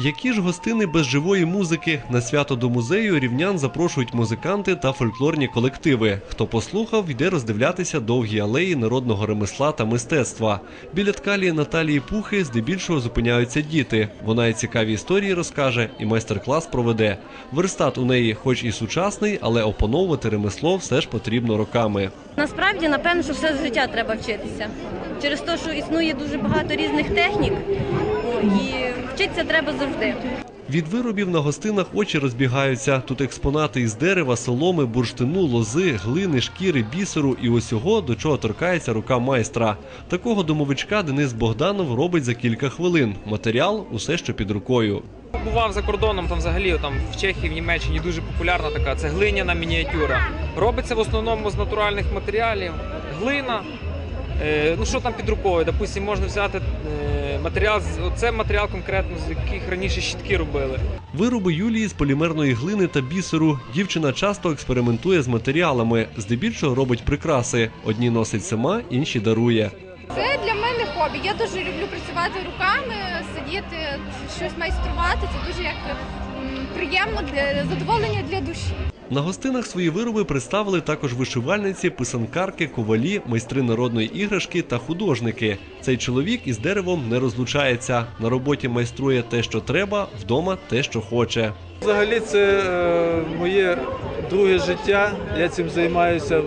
Які ж гостини без живої музики на свято до музею рівнян запрошують музиканти та фольклорні колективи. Хто послухав, йде роздивлятися довгі алеї народного ремесла та мистецтва. Біля ткалі Наталії Пухи здебільшого зупиняються діти. Вона і цікаві історії розкаже, і майстер-клас проведе. Верстат у неї, хоч і сучасний, але опановувати ремесло все ж потрібно роками. Насправді, напевно, що все життя треба вчитися. Через те, що існує дуже багато різних технік, і вчитися треба завжди. Від виробів на гостинах очі розбігаються. Тут експонати із дерева, соломи, бурштину, лози, глини, шкіри, бісеру і усього, до чого торкається рука майстра. Такого домовичка Денис Богданов робить за кілька хвилин. Матеріал усе, що під рукою. Бував за кордоном, там взагалі там в Чехії, в Німеччині дуже популярна така. Це глиняна мініатюра. Робиться в основному з натуральних матеріалів. Глина. Е, ну що там під рукою? Допустим, можна взяти е, матеріал, з- це матеріал конкретно, з яких раніше щітки робили. Вироби Юлії з полімерної глини та бісеру. Дівчина часто експериментує з матеріалами. Здебільшого робить прикраси. Одні носить сама, інші дарує. Це для мене хобі. Я дуже люблю працювати руками, сидіти, щось майструвати. Це дуже як приємно для задоволення для душі. На гостинах свої вироби представили також вишивальниці, писанкарки, ковалі, майстри народної іграшки та художники. Цей чоловік із деревом не розлучається. На роботі майструє те, що треба, вдома те, що хоче. Взагалі це е, моє друге життя. Я цим займаюся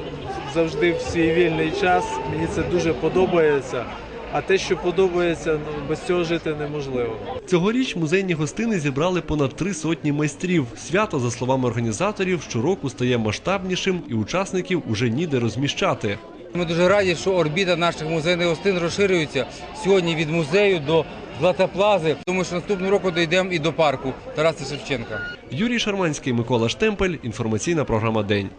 завжди в свій вільний час. Мені це дуже подобається. А те, що подобається, ну, без цього жити неможливо. Цьогоріч музейні гостини зібрали понад три сотні майстрів. Свято, за словами організаторів, щороку стає масштабнішим і учасників уже ніде розміщати. Ми дуже раді, що орбіта наших музейних гостин розширюється сьогодні від музею до Златоплази. Думаю, що наступного року дійдемо і до парку Тараса Шевченка. Юрій Шарманський, Микола Штемпель. Інформаційна програма День.